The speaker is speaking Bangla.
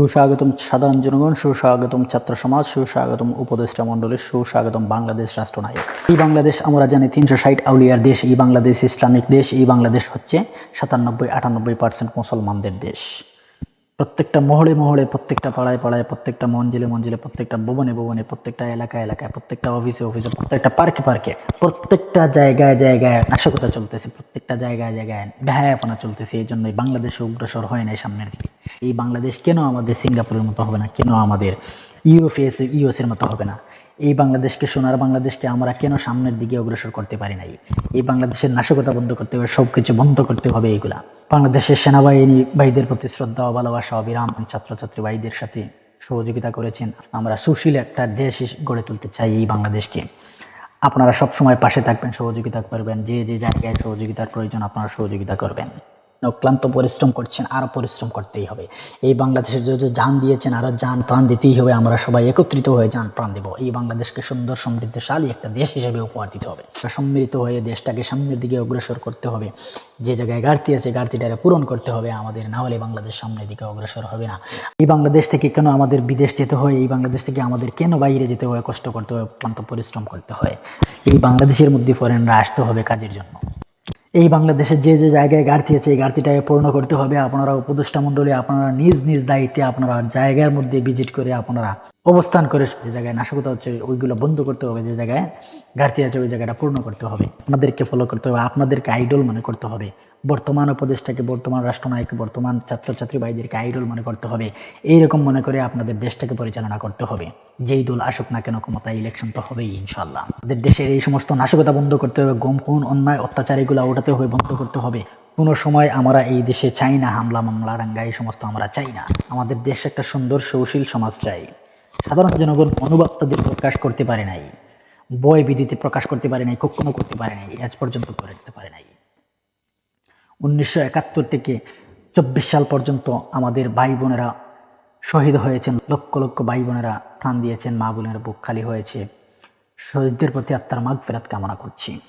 সুস্বাগতম সাধারণ জনগণ, সুস্বাগতম ছাত্র সমাজ, সুস্বাগতম উপদেষ্টা মণ্ডলী, সুস্বাগতম বাংলাদেশ রাষ্ট্রনায়ক। এই বাংলাদেশ আমরা জানি তিনশো ষাট আউলিয়ার দেশ, এই বাংলাদেশ ইসলামিক দেশ, এই বাংলাদেশ হচ্ছে সাতানব্বই আটানব্বই পার্সেন্ট মুসলমানদের দেশ। প্রত্যেকটা মহলে মহলে, প্রত্যেকটা পাড়ায় পাড়ায়, প্রত্যেকটা মঞ্জিলে মঞ্জিলে, প্রত্যেকটা ভবনে ভবনে, প্রত্যেকটা এলাকায় এলাকায়, প্রত্যেকটা অফিসে অফিসে প্রত্যেকটা পার্কে পার্কে প্রত্যেকটা জায়গায় জায়গায় নাশকতা চলতেছে, প্রত্যেকটা জায়গায় জায়গায় বেহায়াপনা চলতেছে। এই জন্যই বাংলাদেশে অগ্রসর হয় নাই সামনের দিকে। এই বাংলাদেশ কেন আমাদের সিঙ্গাপুরের মতো হবে না? কেন আমাদের ইউএফএস, ইউএসের মতো হবে না? এই বাংলাদেশকে সোনার বাংলাদেশকে আমরা কেন সামনের দিকে অগ্রসর করতে পারি নাই? এই বাংলাদেশের নাশকতা বন্ধ করতে হবে সব কিছু বন্ধ করতে হবে এইগুলা। বাংলাদেশের সেনাবাহিনী, ভাইদের প্রতি শ্রদ্ধা ও ভালোবাসা, অবিরাম ছাত্রছাত্রী ভাইদের সাথে সহযোগিতা করেছেন। আমরা সুশীল একটা দেশ গড়ে তুলতে চাই এই বাংলাদেশকে। আপনারা সব সময় পাশে থাকবেন, সহযোগিতা করবেন, যে যে জায়গায় সহযোগিতার প্রয়োজন আপনারা সহযোগিতা করবেন। অক্লান্ত পরিশ্রম করছেন, আরও পরিশ্রম করতেই হবে। এই বাংলাদেশের যে যান দিয়েছেন, আরও যান প্রাণ দিতেই হবে, আমরা সবাই একত্রিত হয়ে যান প্রাণ দেব। এই বাংলাদেশকে সুন্দর সমৃদ্ধশালী একটা দেশ হিসেবে উপহার দিতে হবে। সম্মিলিত হয়ে দেশটাকে সামনের দিকে অগ্রসর করতে হবে। যে জায়গায় ঘাটতি আছে, ঘাটতিটারে পূরণ করতে হবে। আমাদের না হলে বাংলাদেশ সামনের দিকে অগ্রসর হবে না। এই বাংলাদেশ থেকে কেন আমাদের বিদেশ যেতে হয়? এই বাংলাদেশ থেকে আমাদের কেন বাইরে যেতে হয়? কষ্ট করতে হয়, ক্লান্ত পরিশ্রম করতে হয়। এই বাংলাদেশের মধ্যে ফরেনরা আসতে হবে কাজের জন্য। এই বাংলাদেশের যে যে জায়গায় ঘাটতি আছে, এই ঘাটতিটাকে পূর্ণ করতে হবে। আপনারা উপদেষ্টা মণ্ডলী, আপনারা নিজ নিজ দায়িত্বে আপনারা জায়গার মধ্যে ভিজিট করে আপনারা অবস্থান করে যে জায়গায় নাশকতা হচ্ছে, ওইগুলো বন্ধ করতে হবে। যে জায়গায় ঘাটতি আছে, ওই জায়গাটা পূর্ণ করতে হবে। আপনাদেরকে ফলো করতে হবে। আপনাদেরকে আইডল মনে করতে হবে। বর্তমান উপদেশটাকে বর্তমান রাষ্ট্রনায়ক, বর্তমান ছাত্রছাত্রী ভাইদেরকে আইডল মনে করতে হবে। এইরকম মনে করে আপনাদের দেশটাকে পরিচালনা করতে হবে। যেই দল আসুক না কেন ক্ষমতা ইলেকশন তো হবেই ইনশাল্লাহ আমাদের দেশের এই সমস্ত নাশকতা বন্ধ করতে হবে, গম, খুন, অন্যায় অত্যাচার এগুলো ওঠাতে হবে, বন্ধ করতে হবে। কোনো সময় আমরা এই দেশে চাই না, হামলা, মামলা, রাঙ্গা, এই সমস্ত আমরা চাই না। আমাদের দেশ একটা সুন্দর, সৌশীল সমাজ চাই। সাধারণ জনগণ অনুভব তাদের প্রকাশ করতে পারে নাই, বয় বিধিতে প্রকাশ করতে পারে নাই, কখনো করতে পারে নাই আজ পর্যন্ত করতে পারে নাই। উনিশশো একাত্তর থেকে চব্বিশ সাল পর্যন্ত আমাদের ভাই বোনেরা শহীদ হয়েছেন, লক্ষ লক্ষ ভাই বোনেরা প্রাণ দিয়েছেন, মা বোনের বুক খালি হয়েছে। শহীদদের প্রতি আত্মার মাগ ফেরাত কামনা করছি।